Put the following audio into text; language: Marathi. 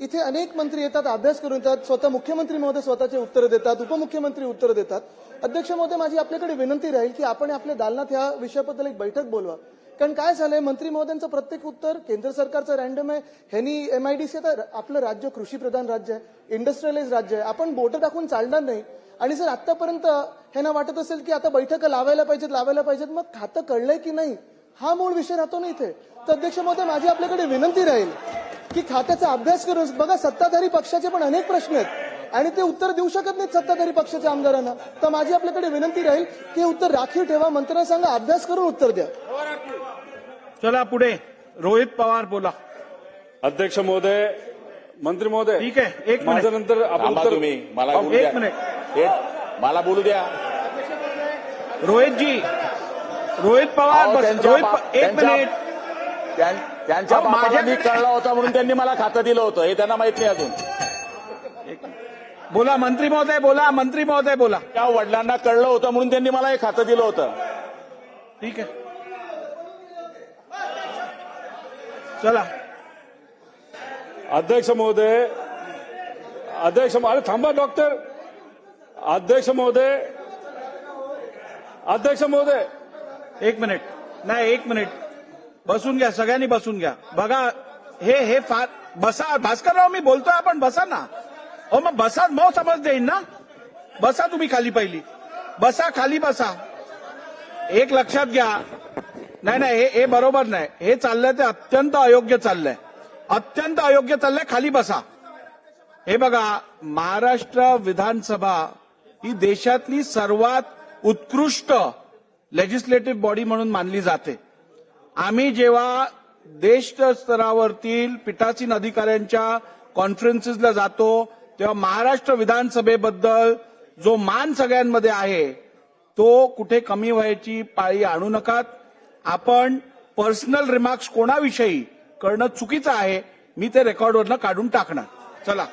इथे अनेक मंत्री येतात अभ्यास करून येतात स्वतः मुख्यमंत्री महोदय स्वतःचे उत्तर देतात उपमुख्यमंत्री उत्तर देतात. अध्यक्ष महोदय माझी आपल्याकडे विनंती राहील की आपण आपल्या दालनात ह्या विषयाबद्दल एक बैठक बोलवा. कारण काय झालंय मंत्री महोदयांचं प्रत्येक उत्तर केंद्र सरकारचं रँडम आहे. ह्यांनी एमआयडीसी आता आपलं राज्य कृषी प्रधान राज्य आहे इंडस्ट्रियलाइज राज्य आहे. आपण बोटं टाकून चालणार नाही. आणि जर आतापर्यंत ह्यांना वाटत असेल की आता बैठका लावायला पाहिजेत लावायला पाहिजेत मग खातं कळलंय की नाही? हा मूळ विषय राहतो ना इथे. तर अध्यक्ष महोदय माझी आपल्याकडे विनंती राहील. की खात्याचा अभ्यास करून बघा सत्ताधारी पक्षाचे पण अनेक प्रश्न आहेत. आणि ते उत्तर देऊ शकत नाहीत सत्ताधारी पक्षाच्या आमदारांना. तर माझी आपल्याकडे विनंती राहील की उत्तर राखीव ठेवा मंत्र्यांना सांगा अभ्यास करून उत्तर द्या. चला पुढे. रोहित पवार बोला. अध्यक्ष महोदय मंत्री महोदय ठीक आहे एक माझ्या मिनिट. नंतर आपण थांबा उत्तर तुम्ही मला बोलू एक द्या. मिनिट. एक मला बोलू द्या. रोहितजी रोहित पवार अहो, बस त्यांच्या रोहित प- एक त्यांच्या- मिनिट. त्यां- त्यांच्या माझ्या- मी कळला होता म्हणून त्यांनी मला खातं दिलं होतं. हे त्यांना माहीत नाही अजून. बोला मंत्री महोदय बोला मंत्री महोदय बोला. त्या वडिलांना कळलं होतं म्हणून त्यांनी मला हे खातं दिलं होतं. ठीक आहे. चला. अध्यक्ष महोदय अध्यक्ष अरे थांबा डॉक्टर. अध्यक्ष महोदय अध्यक्ष महोदय. एक मिनिट. नाही एक मिनिट. बसून घ्या सगळ्यांनी बसून घ्या. बघा हे हे फार बसा भास्करराव मी बोलतोय आपण बसा ना. हो मग बसा मग समज देईन ना. बसा तुम्ही खाली पहिली. बसा खाली बसा. एक लक्षात घ्या. नाही नाही हे हे बरोबर नाही. हे चाललंय ते अत्यंत अयोग्य चाललंय. अत्यंत अयोग्य चाललंय खाली बसा. हे बघा महाराष्ट्र विधानसभा ही देशातली सर्वात उत्कृष्ट लेजिस्लेटिव्ह बॉडी म्हणून मानली जाते. आम्ही जेव्हा देश स्तरावरतील पीठासीन अधिकाऱ्यांच्या कॉन्फरन्सेसला जातो तेव्हा महाराष्ट्र विधानसभेबद्दल जो मान सगळ्यांमध्ये आहे तो कुठे कमी व्हायची पाळी आणू नकात. आपण पर्सनल रिमार्क्स कोणाविषयी करणं चुकीचं आहे मी ते रेकॉर्डवरनं काढून टाकणार. चला.